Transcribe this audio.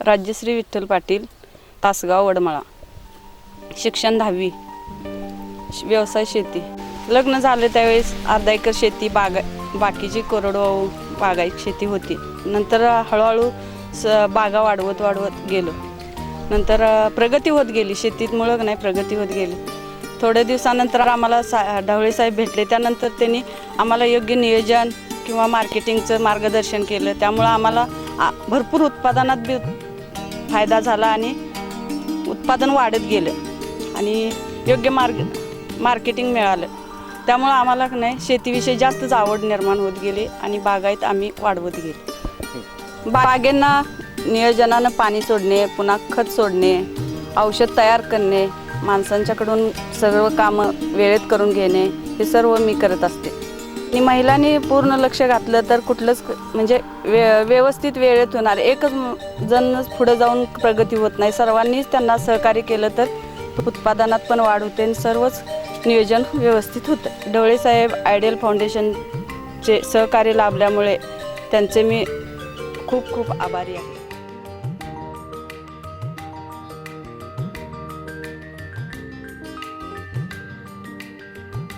राज्यश्री विठ्ठल पाटील तासगाव वडमळा. शिक्षण दहावी. श- व्यवसाय शेती. लग्न झालं त्यावेळेस अर्धा एकर शेती बागा बाकीची कोरडवाहू बागायत शेती होती. नंतर हळूहळू स बागा वाढवत वाढवत गेलो. नंतर प्रगती होत गेली. शेतीतमुळं नाही प्रगती होत गेली. थोड्या दिवसानंतर आम्हाला सा ढवळेसाहेब भेटले. त्यानंतर त्यांनी आम्हाला योग्य नियोजन किंवा मार्केटिंगचं मार्गदर्शन केलं. त्यामुळं आम्हाला आ, भरपूर उत्पादनात बी फायदा झाला आणि उत्पादन वाढत गेलं आणि योग्य मार्ग मार्केटिंग मिळालं. त्यामुळं आम्हाला नाही शेतीविषयी जास्तच आवड निर्माण होत गेली आणि बागायत आम्ही वाढवत गेलो. बागेंना नियोजनानं पाणी सोडणे पुन्हा खत सोडणे औषध तयार करणे माणसांच्याकडून सर्व कामं वेळेत करून घेणे हे सर्व मी करत असते. आणि महिलांनी पूर्ण लक्ष घातलं तर कुठलंच म्हणजे वे व्यवस्थित वेळेत होणार. एकच जणच जण पुढं जाऊन प्रगती होत नाही. सर्वांनीच त्यांना सहकार्य केलं तर उत्पादनात पण वाढ होते आणि सर्वच नियोजन व्यवस्थित होतं. ढवळेसाहेब आयडियल फाउंडेशनचे सहकार्य लाभल्यामुळे त्यांचे मी खूप खूप आभारी आहे.